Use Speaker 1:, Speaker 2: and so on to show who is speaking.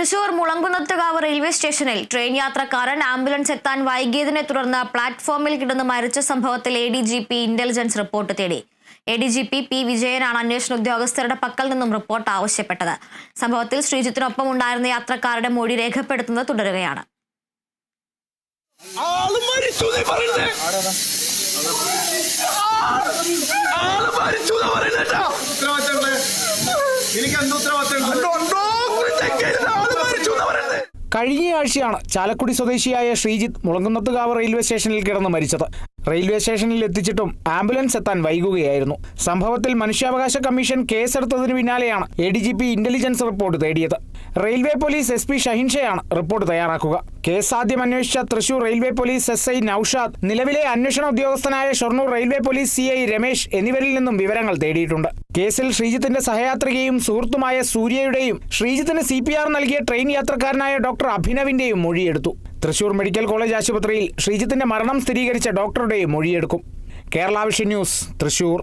Speaker 1: Thrissur Mulankunnathukavu railway സ്റ്റേഷനിൽ train യാത്രക്കാരൻ ambulance എത്താൻ വൈകിയതിനെ തുടർന്ന് പ്ലാറ്റ്ഫോമിൽ കിടന്ന് മരിച്ച സംഭവത്തിൽ A D G P intelligence report തേടി. A D G P P വിജയനാണ് അന്വേഷണ ഉദ്യോഗസ്ഥരുടെ പക്കൽ നിന്നും റിപ്പോർട്ട് ആവശ്യപ്പെട്ടത്. സംഭവത്തിൽ ശ്രീജിത്തിനൊപ്പം ഉണ്ടായിരുന്ന യാത്രക്കാരുടെ മൊഴി രേഖപ്പെടുത്തുന്നത് തുടരുകയാണ്.
Speaker 2: എനിക്ക്
Speaker 3: മരിച്ചു പറയുന്നേ
Speaker 4: കഴിഞ്ഞ ആഴ്ചയാണ് ചാലക്കുടി സ്വദേശിയായ ശ്രീജിത്ത് മുളങ്കുന്നത്തുകാവ് റെയിൽവേ സ്റ്റേഷനിൽ കിടന്ന് മരിച്ചത്. റെയിൽവേ സ്റ്റേഷനിൽ എത്തിച്ചിട്ടും ആംബുലൻസ് എത്താൻ വൈകുകയായിരുന്നു. സംഭവത്തിൽ മനുഷ്യാവകാശ കമ്മീഷൻ കേസെടുത്തതിനു പിന്നാലെയാണ് A D G P intelligence report തേടിയത്. റെയിൽവേ പോലീസ് എസ് പി ഷഹിൻഷയാണ് റിപ്പോർട്ട് തയ്യാറാക്കുക. കേസ് ആദ്യം അന്വേഷിച്ച Thrissur railway police S I Naushad നിലവിലെ അന്വേഷണ ഉദ്യോഗസ്ഥനായ Shoranur railway police C I Ramesh എന്നിവരിൽ നിന്നും വിവരങ്ങൾ തേടിയിട്ടുണ്ട്. കേസിൽ ശ്രീജിത്തിന്റെ സഹയാത്രികയും സുഹൃത്തുമായ സൂര്യയുടെയും ശ്രീജിത്തിന് സി പി ആർ നൽകിയ ട്രെയിൻ യാത്രക്കാരനായ ഡോക്ടർ അഭിനവിന്റെയും മൊഴിയെടുത്തു. തൃശൂർ മെഡിക്കൽ കോളേജ് ആശുപത്രിയിൽ ശ്രീജിത്തിന്റെ മരണം സ്ഥിരീകരിച്ച ഡോക്ടറുടെയും മൊഴിയെടുക്കും. Kerala Vision News Thrissur.